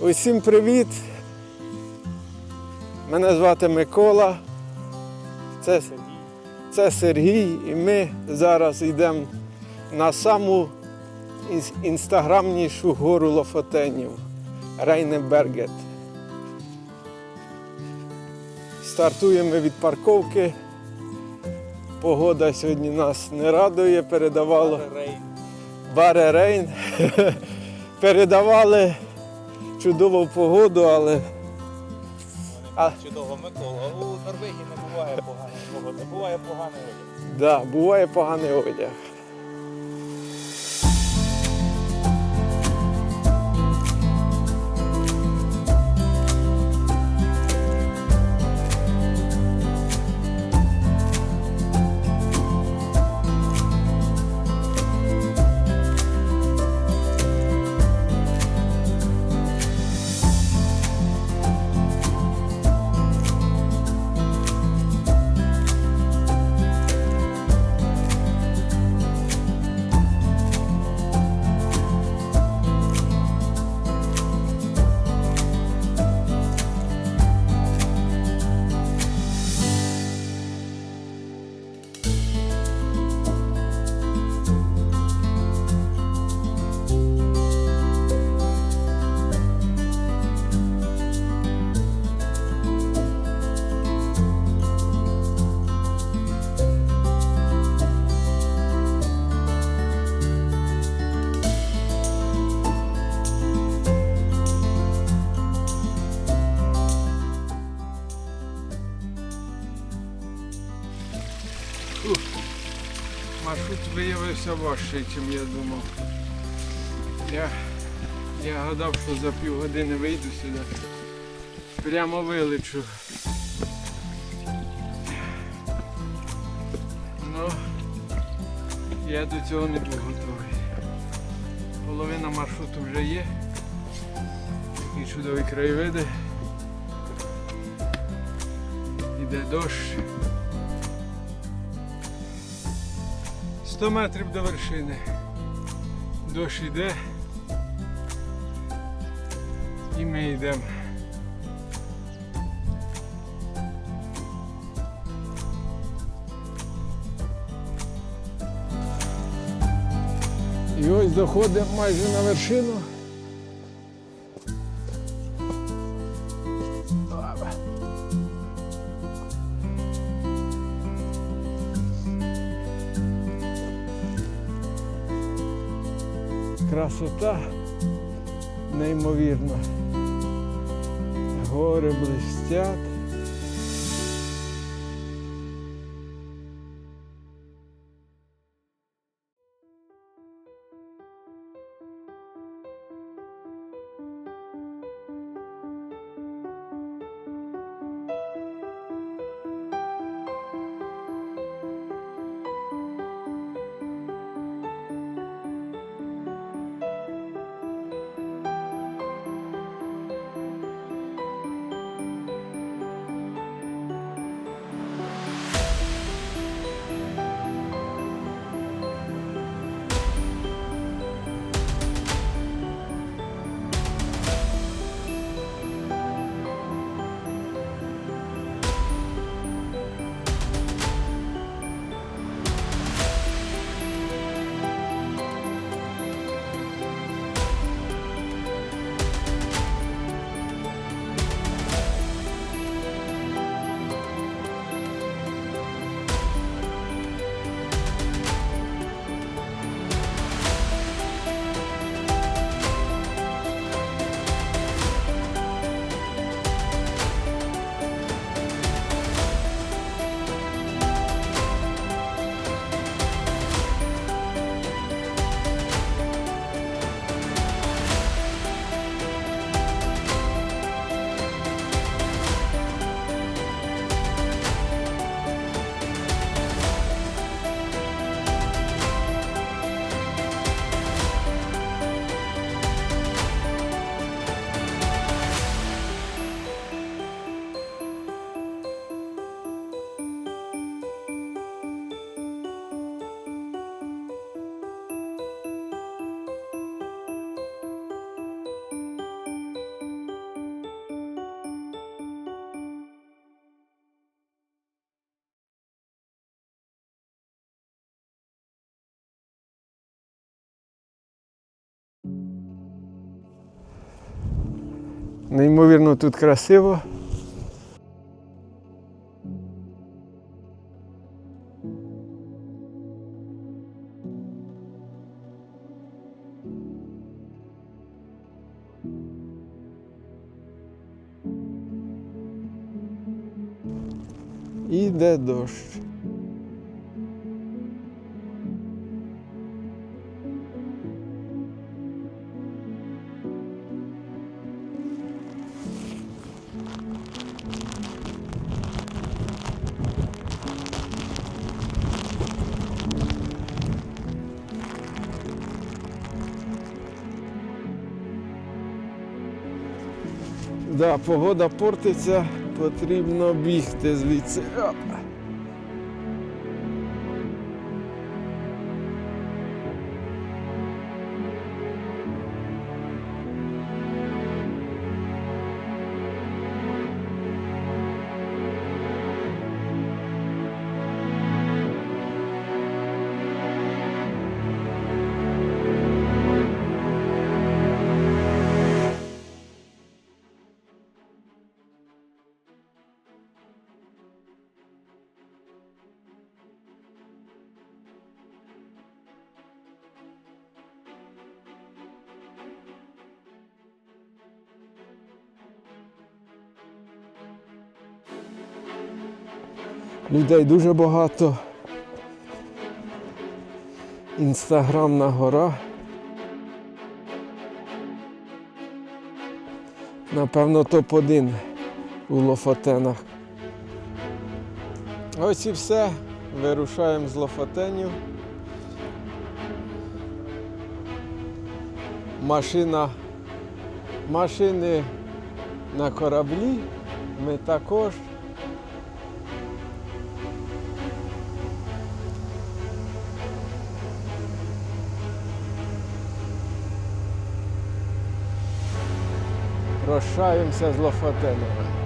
Усім привіт! Мене звати Микола. Це, це Сергій, і ми зараз йдемо на саму інстаграмнішу гору Лофотенів Рейнебергет. Стартуємо від парковки. Погода сьогодні нас не радує, передавало. Баре Рейн. Передавали чудову погоду, але А- Чудово, Микола. У Норвегії не буває поганої погоди, буває поганий одяг. да, буває поганий одяг. Маршрут виявився важчий, ніж я думав. Я, я гадав, що за півгодини вийду сюди. Прямо вилечу. Ну, я до цього не був готовий. Половина маршруту вже є. Такі чудові краєвиди. Іде дощ. 100 метрів до вершини. Дощ йде. І ми йдемо. І ось доходимо майже на вершину. Красота неймовірна. Гори блистять. Неймовірно тут красиво. Іде дощ. Да, погода портиться, потрібно бігти звідси. Людей дуже багато. Інстаграмна гора. Напевно, топ-1 у Лофотенах. Ось і все. Вирушаємо з Лофотенів. Машина. Машини на кораблі. Ми також. Прощаємося з Лофотенами.